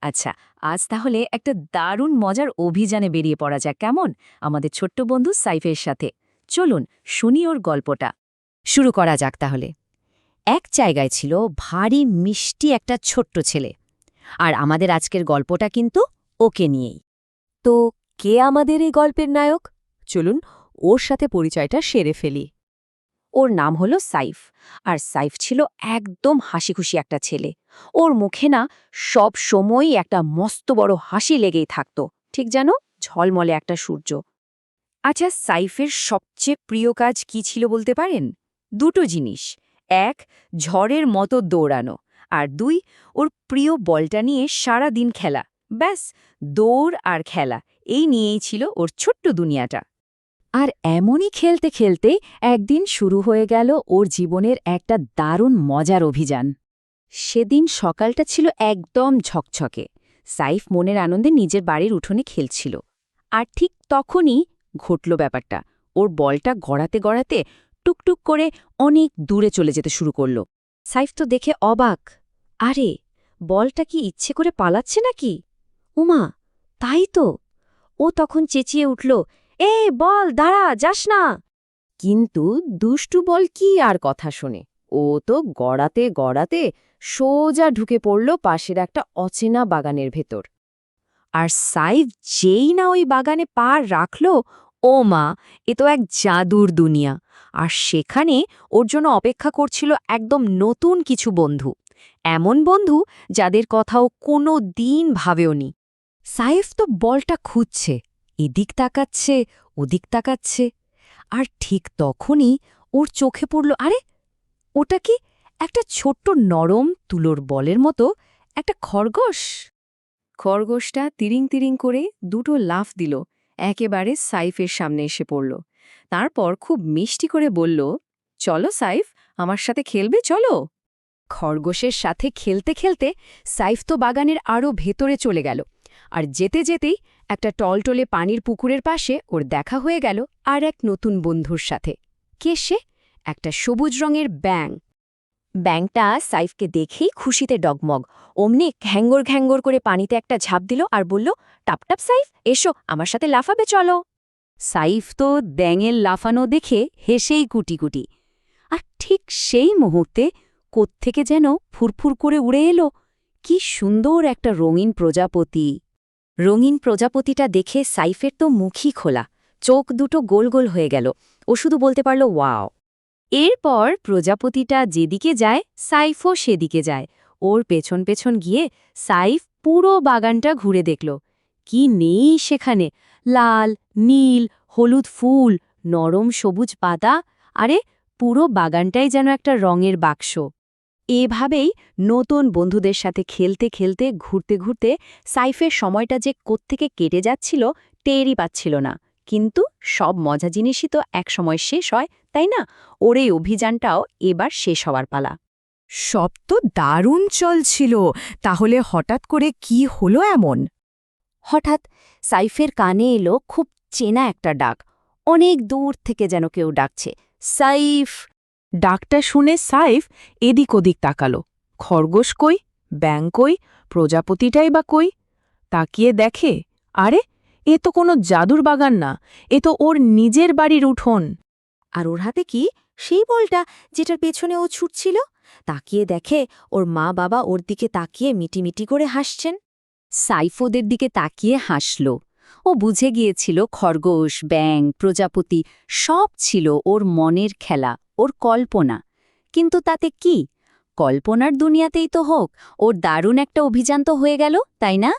আচ্ছা আজ তাহলে একটা দারুণ মজার অভিযানে বেরিয়ে পড়া যাক, কেমন? আমাদের ছোট্ট বন্ধু সাইফের সাথে। চলুন, শুনি ওর গল্পটা। শুরু করা যাক তাহলে। এক জায়গায় ছিল ভারী মিষ্টি একটা ছোট্ট ছেলে। আর আমাদের আজকের গল্পটা কিন্তু ওকে নিয়েই। তো কে আমাদের এই গল্পের নায়ক? চলুন, ওর সাথে পরিচয়টা সেরে ফেলি। ওর নাম হলো সাইফ। আর সাইফ ছিল একদম হাসিখুশি একটা ছেলে। ওর মুখে না সব সময়ই একটা মস্ত বড় হাসি লেগেই থাকত। ঠিক যেন ঝলমলে একটা সূর্য। আচ্ছা সাইফের সবচেয়ে প্রিয় কাজ কি ছিল বলতে পারেন? দুটো জিনিস। এক, ঝড়ের মতো দৌড়ানো। আর দুই, ওর প্রিয় বলটা নিয়ে সারা দিন খেলা। ব্যাস, দৌড় আর খেলা। এই নিয়েই ছিল ওর ছোট্ট দুনিয়াটা। আর এমনই খেলতে খেলতে একদিন শুরু হয়ে গেল ওর জীবনের একটা দারুণ মজার অভিযান। সেদিন সকালটা ছিল একদম ঝকঝকে। সাইফ মনের আনন্দে নিজের বাড়ির উঠোনে খেলছিল। আর ঠিক তখনই ঘটল ব্যাপারটা। ওর বলটা গড়াতে গড়াতে টুকটুক করে অনেক দূরে চলে যেতে শুরু করল। সাইফ তো দেখে অবাক। আরে, বলটা কি ইচ্ছে করে পালাচ্ছে নাকি? উমা, তাই তো। ও তখন চেঁচিয়ে উঠল এ বল, দাঁড়া, যাস না। কিন্তু দুষ্টু বল কি আর কথা শোনে? ও তো গড়াতে গড়াতে সোজা ঢুকে পড়ল পাশের একটা অচেনা বাগানের ভেতর। আর সাইফ যেই না ওই বাগানে পা রাখল, ও মা, এ তো এক জাদুর দুনিয়া। আর সেখানে ওর জন্য অপেক্ষা করছিল একদম নতুন কিছু বন্ধু। এমন বন্ধু যাদের কথাও কোনো দিন ভাবেওনি। সাইফ তো বলটা খুঁজছে। এদিক তাকাচ্ছে, ওদিক তাকাচ্ছে। আর ঠিক তখনই ওর চোখে পড়ল, আরে, ওটা কি একটা ছোট্ট নরম তুলোর বলের মতো একটা খরগোশ? খরগোশটা তিরিং তিরিং করে দুটো লাফ দিল, একেবারে সাইফের সামনে এসে পড়ল। তারপর খুব মিষ্টি করে বলল, চলো সাইফ, আমার সাথে খেলবে, চলো। খরগোশের সাথে খেলতে খেলতে সাইফ তো বাগানের আরও ভেতরে চলে গেল। আর যেতে যেতেই একটা টলটলে পানির পুকুরের পাশে ওর দেখা হয়ে গেল আর এক নতুন বন্ধুর সাথে। কে সে? একটা সবুজ রঙের ব্যাং ব্যাংটা সাইফকে দেখেই খুশিতে ডগমগ। অমনি ঘ্যাঙ্গর ঘ্যাঙ্গর করে পানিতে একটা ঝাঁপ দিল আর বলল টাপটাপ সাইফ, এসো, আমার সাথে লাফাবে, চলো। সাইফ তো দ্যাঙের লাফানো দেখে হেসেই কুটি কুটি আর ঠিক সেই মুহূর্তে কোত্থেকে যেন ফুরফুর করে উড়ে এলো। কি সুন্দর একটা রঙিন প্রজাপতি। রঙিন প্রজাপতিটা দেখে সাইফের তো মুখই খোলা, চোখ দুটো গোল গোল হয়ে গেল। ও শুধু বলতে পারল, ওয়াও। এরপর প্রজাপতিটা যেদিকে যায়, সাইফও সেদিকে যায়। ওর পেছন পেছন গিয়ে সাইফ পুরো বাগানটা ঘুরে দেখল। কি নেই সেখানে? লাল, নীল, হলুদ ফুল, নরম সবুজ পাতা। আরে, পুরো বাগানটাই যেন একটা রঙের বাক্স। এভাবেই নতুন বন্ধুদের সাথে খেলতে খেলতে ঘুরতে ঘুরতে সাইফের সময়টা যে কোত্থেকে কেটে যাচ্ছিল টেরই পাচ্ছিল না। কিন্তু সব মজা জিনিসই তো একসময় শেষ হয় তাই না? ওর এই অভিযানটাও এবার শেষ হওয়ার পালা। সব তো দারুণ চলছিল। তাহলে হঠাৎ করে কি হলো এমন? হঠাৎ সাইফের কানে এলো খুব চেনা একটা ডাক। অনেক দূর থেকে যেন কেউ ডাকছে সাইফ! ডাকটা শুনে সাইফ এদিক ওদিক তাকালো। খরগোশ কই ব্যাং কই, প্রজাপতিটাই বা কই? তাকিয়ে দেখে, আরে, এ তো কোনো জাদুর বাগান না, এ তো ওর নিজের বাড়ির উঠোন। আর ওর হাতে কি সেই বলটা যেটার পেছনে ও ছুটছিল? তাকিয়ে দেখে ওর মা বাবা ওর দিকে তাকিয়ে মিটিমিটি করে হাসছেন। সাইফোদের দিকে তাকিয়ে হাসল। ও বুঝে গিয়েছিল খরগোশ ব্যাং প্রজাপতি সব ছিল ওর মনের খেলা। ওর কল্পনা। কিন্তু তাতে কি? কল্পনার দুনিয়াতেই তো হোক, ওর দারুণ একটা অভিযান তো হয়ে গেল, তাই না?